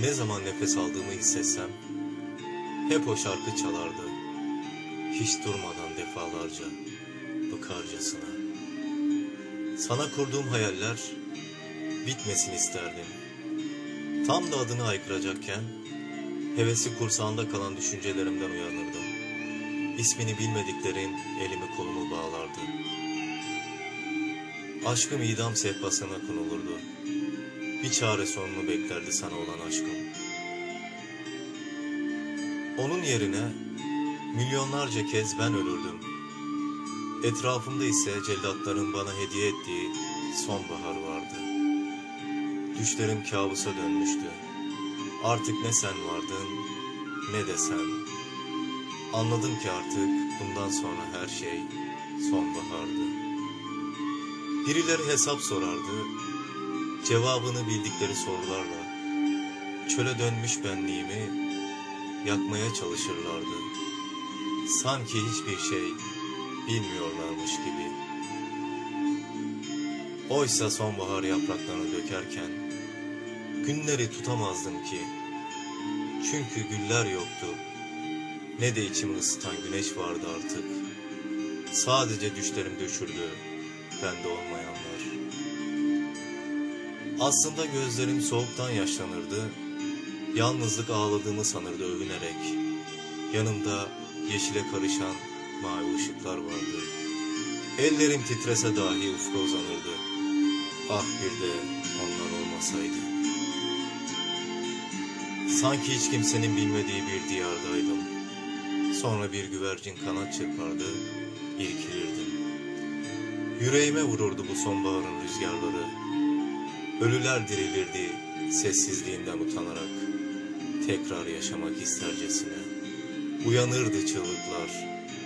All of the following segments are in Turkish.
Ne zaman nefes aldığımı hissetsem hep o şarkı çalardı. Hiç durmadan defalarca, bıkarcasına. Sana kurduğum hayaller bitmesin isterdim. Tam da adını haykıracakken hevesi kursağında kalan düşüncelerimden uyanırdım. İsmini bilmediklerin elimi kolumu bağlardı. Aşkım idam sehpasına konulurdu. Bir çare sonunu beklerdi sana olan aşkım. Onun yerine milyonlarca kez ben ölürdüm. Etrafımda ise cellatların bana hediye ettiği sonbahar vardı. Düşlerim kabusa dönmüştü. Artık ne sen vardın ne de sen. Anladım ki artık bundan sonra her şey sonbahardı. Birileri hesap sorardı. Cevabını bildikleri sorularla çöle dönmüş benliğimi yakmaya çalışırlardı. Sanki hiçbir şey bilmiyorlarmış gibi. Oysa sonbahar yapraklarını dökerken günleri tutamazdım ki. Çünkü güller yoktu. Ne de içimi ısıtan güneş vardı artık. Sadece düşlerim düşürdü, bende olmayanlar. Aslında gözlerim soğuktan yaşlanırdı. Yalnızlık ağladığımı sanırdı övünerek. Yanımda yeşile karışan mavi ışıklar vardı. Ellerim titrese dahi ufka uzanırdı. Ah bir de onlar olmasaydı. Sanki hiç kimsenin bilmediği bir diyardaydım. Sonra bir güvercin kanat çırpardı, irkilirdim. Yüreğime vururdu bu sonbaharın rüzgarları. Ölüler dirilirdi sessizliğinden utanarak. Tekrar yaşamak istercesine. Uyanırdı çığlıklar.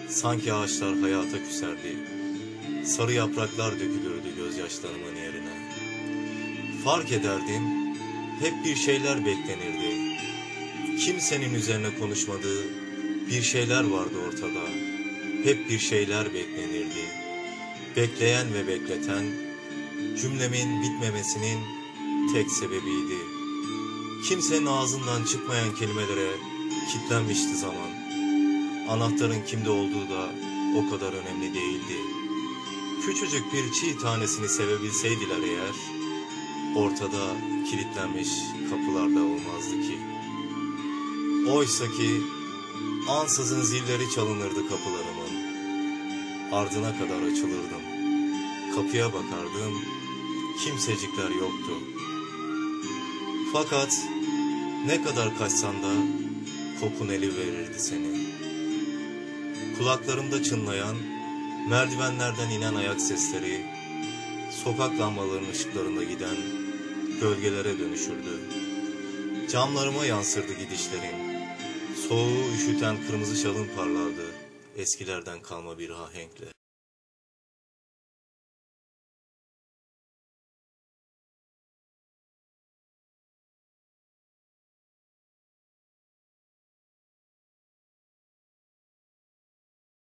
Sanki ağaçlar hayata küserdi. Sarı yapraklar dökülürdü gözyaşlarımın yerine. Fark ederdim, hep bir şeyler beklenirdi. Kimsenin üzerine konuşmadığı bir şeyler vardı ortada. Hep bir şeyler beklenirdi. Bekleyen ve bekleten, cümlemin bitmemesinin tek sebebiydi. Kimsenin ağzından çıkmayan kelimelere kitlenmişti zaman. Anahtarın kimde olduğu da o kadar önemli değildi. Küçücük bir çiğ tanesini sevebilseydiler eğer, ortada kilitlenmiş kapılar da olmazdı ki. Oysa ki ansızın zilleri çalınırdı kapılarımın. Ardına kadar açılırdım. Kapıya bakardım, kimsecikler yoktu. Fakat ne kadar kaçsan da kokun eli verirdi seni. Kulaklarımda çınlayan, merdivenlerden inen ayak sesleri, sokak lambalarının ışıklarında giden gölgelere dönüşürdü. Camlarıma yansırdı gidişlerin. Soğuğu üşüten kırmızı şalın parlardı eskilerden kalma bir ahenkle.